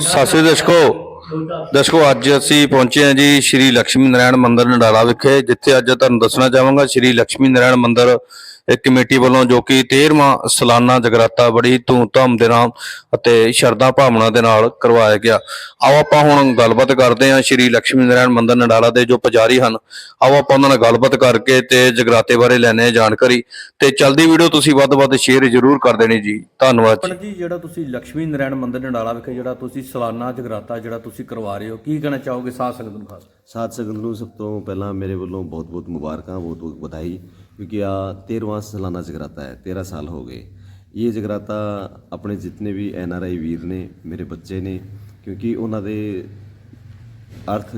ਸਤਿ ਸ੍ਰੀ ਦਰਸ਼ਕੋ। ਦਰਸ਼ਕੋ, ਅੱਜ ਅਸੀਂ ਪਹੁੰਚੇ ਹਾਂ ਜੀ ਸ਼੍ਰੀ ਲక్ష్ਮੀ ਨਾਰਾਇਣ ਮੰਦਰ ਨਡਾਲਾ ਵਿਖੇ, ਜਿੱਥੇ ਅੱਜ ਤੁਹਾਨੂੰ ਦੱਸਣਾ ਚਾਹਾਂਗਾ, ਸ਼੍ਰੀ ਲక్ష్ਮੀ ਨਾਰਾਇਣ ਮੰਦਰ ਕਮੇਟੀ ਵੱਲੋਂ ਜੋ ਕਿ 13ਵਾਂ ਸਾਲਾਨਾ ਜਗਰਾਤਾ ਬੜੀ ਧੂਮ-ਧਾਮ ਦੇ ਨਾਲ ਅਤੇ ਸ਼ਰਧਾ ਭਾਵਨਾ ਦੇ ਨਾਲ ਕਰਵਾਇਆ ਗਿਆ। ਆਓ ਆਪਾਂ ਹੁਣ ਗੱਲਬਾਤ ਕਰਦੇ ਹਾਂ ਸ਼੍ਰੀ ਲక్ష్ਮੀ ਨਾਰਾਇਣ ਮੰਦਰ ਨੰਡਾਲਾ ਦੇ ਜੋ ਪੁਜਾਰੀ ਹਨ। ਆਓ ਆਪਾਂ ਉਹਨਾਂ ਨਾਲ ਗੱਲਬਾਤ ਕਰਕੇ ਤੇ ਜਗਰਾਤੇ ਬਾਰੇ ਲੈਣੇ ਜਾਣਕਾਰੀ। ਤੇ ਚਲਦੀ ਵੀਡੀਓ ਤੁਸੀਂ ਵੱਧ-ਵੱਧ ਸ਼ੇਅਰ ਜ਼ਰੂਰ ਕਰ ਦੇਣੀ ਜੀ। ਧੰਨਵਾਦ ਜੀ। ਜਿਹੜਾ ਤੁਸੀਂ ਲక్ష్ਮੀ ਨਾਰਾਇਣ ਮੰਦਰ ਨੰਡਾਲਾ ਵਿਖੇ ਜਿਹੜਾ ਤੁਸੀਂ ਸਾਲਾਨਾ ਜਗਰਾਤਾ ਜਿਹੜਾ ਤੁਸੀਂ ਕਰਵਾ ਰਹੇ ਹੋ ਕੀ ਕਹਿਣਾ ਚਾਹੋਗੇ ਸਾਧ ਸੰਗਤ ਨੂੰ ਖਾਸ? ਸੰਗਤ ਨੂੰ ਸਭ ਤੋਂ ਪਹਿਲਾਂ ਮੇਰੇ ਵੱਲੋਂ ਬਹੁਤ-ਬਹੁਤ ਮੁਬਾਰਕਾਂ ਬਹੁਤ-ਬਹੁਤ ਵਧਾਈ। क्योंकि आ तेरहवां सालाना जगराता है तेरह साल हो गए ये जगराता ਆਪਣੇ ਜਿੰਨੇ ਵੀ ਐਨ ਆਰ ਆਈ ਵੀਰ ਨੇ ਮੇਰੇ ਬੱਚੇ ਨੇ ਕਿਉਂਕਿ ਉਹਨਾਂ ਦੇ ਅਰਥ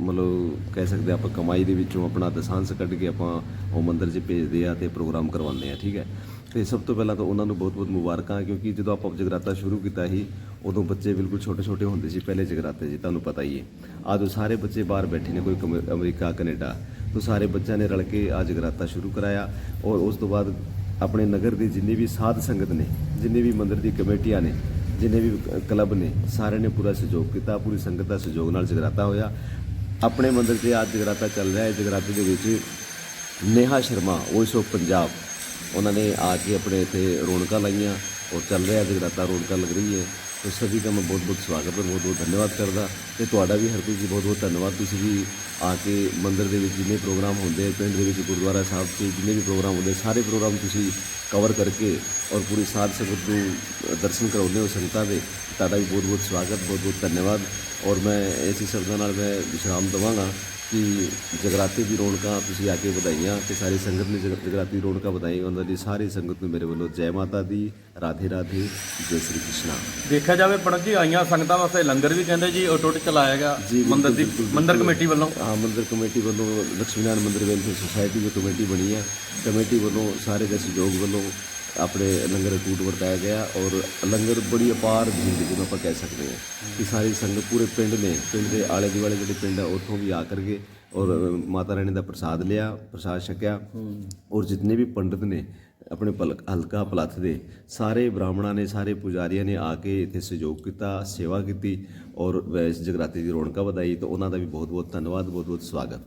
ਮਤਲਬ ਕਹਿ ਸਕਦੇ ਆਪਾਂ ਕਮਾਈ ਦੇ ਵਿੱਚੋਂ ਆਪਣਾ ਦਸਾਂਸ ਕੱਢ ਕੇ ਆਪਾਂ ਉਹ ਮੰਦਿਰ 'ਚ ਭੇਜਦੇ ਆ ਤੇ ਪ੍ਰੋਗਰਾਮ ਕਰਵਾਉਂਦੇ ਆ ਠੀਕ ਹੈ ਤੇ ਸਭ ਤੋਂ ਪਹਿਲਾਂ ਤਾਂ ਉਹਨਾਂ ਨੂੰ ਬਹੁਤ-ਬਹੁਤ ਮੁਬਾਰਕਾਂ ਕਿਉਂਕਿ ਜਦੋਂ ਆਪਾਂ ਜਗਰਾਤਾ ਸ਼ੁਰੂ ਕੀਤਾ ਸੀ ਉਦੋਂ ਬੱਚੇ ਬਿਲਕੁਲ ਛੋਟੇ-ਛੋਟੇ ਹੁੰਦੇ ਸੀ ਪਹਿਲੇ ਜਗਰਾਤੇ 'ਚ ਤੁਹਾਨੂੰ ਪਤਾ ਹੀ ਹੈ ਅੱਜ ਉਹ ਸਾਰੇ ਬੱਚੇ ਬਾਹਰ ਬੈਠੇ ਨੇ ਕੋਈ ਕਮ- ਅਮਰੀਕਾ ਕੈਨੇਡਾ ਤੋਂ ਸਾਰੇ ਬੱਚਿਆਂ ਨੇ ਰਲ ਕੇ ਆ ਜਗਰਾਤਾ ਸ਼ੁਰੂ ਕਰਾਇਆ ਔਰ ਉਸ ਤੋਂ ਬਾਅਦ ਆਪਣੇ ਨਗਰ ਦੀ ਜਿੰਨੀ ਵੀ ਸਾਧ ਸੰਗਤ ਨੇ, ਜਿੰਨੀ ਵੀ ਮੰਦਿਰ ਦੀ ਕਮੇਟੀਆਂ ਨੇ, ਜਿੰਨੇ ਵੀ ਕਲੱਬ ਨੇ, ਸਾਰਿਆਂ ਨੇ ਪੂਰਾ ਸਹਿਯੋਗ ਕੀਤਾ, ਪੂਰੀ ਸੰਗਤ ਦਾ ਸਹਿਯੋਗ ਨਾਲ ਜਗਰਾਤਾ ਹੋਇਆ। ਆਪਣੇ ਮੰਦਿਰ 'ਤੇ ਅੱਜ ਜਗਰਾਤਾ ਚੱਲ ਰਿਹਾ ਹੈ। ਜਗਰਾਤੇ ਦੇ ਵਿੱਚ ਨੇਹਾ ਸ਼ਰਮਾ ਵੌਇਸ ਆਫ ਪੰਜਾਬ ਉਹਨਾਂ ਨੇ ਆ ਕੇ ਆਪਣੇ ਇੱਥੇ ਰੌਣਕਾਂ ਲਾਈਆਂ। ਔਰ ਚੱਲ ਰਿਹਾ ਜਗਰਾਤਾ ਰੌਣਕਾਂ ਲੱਗ ਰਹੀ ਹੈ तो सभी का मैं बहुत बहुत स्वागत और बहुत बहुत ਧੰਨਵਾਦ ਕਰਦਾ ਤੇ ਤੁਹਾਡਾ ਵੀ ਹਰਪ੍ਰੀਤ ਜੀ ਬਹੁਤ ਬਹੁਤ ਧੰਨਵਾਦ ਤੁਸੀਂ ਵੀ ਆ ਕੇ ਮੰਦਿਰ ਦੇ ਵਿੱਚ ਜਿੰਨੇ ਪ੍ਰੋਗਰਾਮ ਹੁੰਦੇ ਪਿੰਡ ਦੇ ਵਿੱਚ ਗੁਰਦੁਆਰਾ ਸਾਹਿਬ 'ਚ ਜਿੰਨੇ ਵੀ ਪ੍ਰੋਗਰਾਮ ਹੁੰਦੇ ਸਾਰੇ ਪ੍ਰੋਗਰਾਮ ਤੁਸੀਂ ਕਵਰ ਕਰਕੇ ਔਰ ਪੂਰੀ ਸਾਧ ਸੰਗਤ ਨੂੰ ਦਰਸ਼ਨ ਕਰਾਉਂਦੇ ਹੋ ਸੰਗਤਾਂ ਦੇ ਤੁਹਾਡਾ ਵੀ ਬਹੁਤ ਬਹੁਤ ਸਵਾਗਤ ਬਹੁਤ ਬਹੁਤ ਧੰਨਵਾਦ ਔਰ ਮੈਂ ਇਸੇ ਸ਼ਬਦਾਂ ਨਾਲ ਮੈਂ ਵਿਸ਼ਰਾਮ ਦਵਾਂਗਾ ਕਿ ਜਗਰਾਤੇ ਦੀ ਰੌਣਕਾਂ ਤੁਸੀਂ ਆ ਕੇ ਵਧਾਈਆਂ ਤੇ ਸਾਰੀ ਸੰਗਤ ਨੇ ਜਗ- ਜਗਰਾਤੇ ਦੀ ਰੌਣਕਾਂ ਵਧਾਈ ਉਹਨਾਂ ਦੀ ਸਾਰੀ ਸੰਗਤ ਨੂੰ ਮੇਰੇ ਵੱਲੋਂ ਜੈ ਮਾਤਾ ਦੀ ਰਾਧੇ ਰਾਧੇ ਜੈ ਸ੍ਰੀ ਕ੍ਰਿਸ਼ਨਾ। ਦੇਖਿਆ ਜਾਵੇ ਪੰਡਤ ਜੀ ਆਈਆਂ ਸੰਗਤਾਂ ਵਾਸਤੇ ਲੰਗਰ ਵੀ ਕਹਿੰਦੇ ਜੀ ਅਟੁੱਟ ਚਲਾਇਆ ਗਿਆ ਜੀ, ਬਿਲਕੁਲ, ਮੰਦਿਰ ਦੀ ਬਿਲਕੁਲ, ਮੰਦਿਰ। ਕਮੇਟੀ ਵੱਲੋਂ। ਹਾਂ ਮੰਦਿਰ ਕਮੇਟੀ ਵੱਲੋਂ ਲక్ష్ਮੀ ਨਾਰਾਇਣ ਮੰਦਿਰ ਵੈਲਫੇਅਰ ਸੁਸਾਇਟੀ ਦੀ ਕਮੇਟੀ ਬਣੀ ਹੈ ਕਮੇਟੀ ਵੱਲੋਂ ਸਾਰੇ ਦੇ ਸਹਿਯੋਗ ਵੱਲੋਂ ਆਪਣੇ ਲੰਗਰ ਕੂਟ ਵਰਤਾਇਆ ਗਿਆ ਔਰ ਲੰਗਰ ਬੜੀ ਅਪਾਰ ਭੀੜ ਜਿਹਨੂੰ ਆਪਾਂ ਕਹਿ ਸਕਦੇ ਹਾਂ ਕਿ ਸਾਰੀ ਸੰਗਤ ਪੂਰੇ ਪਿੰਡ ਨੇ, ਪਿੰਡ ਦੇ ਆਲੇ ਦੁਆਲੇ ਜਿਹੜੇ ਪਿੰਡ ਆ, ਉੱਥੋਂ ਵੀ ਆ ਕਰਕੇ ਔਰ ਮਾਤਾ ਰਾਣੀ ਦਾ ਪ੍ਰਸਾਦ ਲਿਆ, ਪ੍ਰਸਾਦ ਛਕਿਆ ਔਰ ਜਿੰਨੇ ਵੀ ਪੰਡਤ ਨੇ ਆਪਣੇ ਪਲਕ ਹਲਕਾ ਪਲੱਥ ਦੇ, ਸਾਰੇ ਬ੍ਰਾਹਮਣਾਂ ਨੇ, ਸਾਰੇ ਪੁਜਾਰੀਆਂ ਨੇ ਆ ਕੇ ਇੱਥੇ ਸਹਿਯੋਗ ਕੀਤਾ, ਸੇਵਾ ਕੀਤੀ ਔਰ ਇਸ ਜਗਰਾਤੀ ਦੀ ਰੌਣਕਾਂ ਵਧਾਈ ਤਾਂ ਉਹਨਾਂ ਦਾ ਵੀ ਬਹੁਤ ਬਹੁਤ ਧੰਨਵਾਦ ਬਹੁਤ ਬਹੁਤ ਸਵਾਗਤ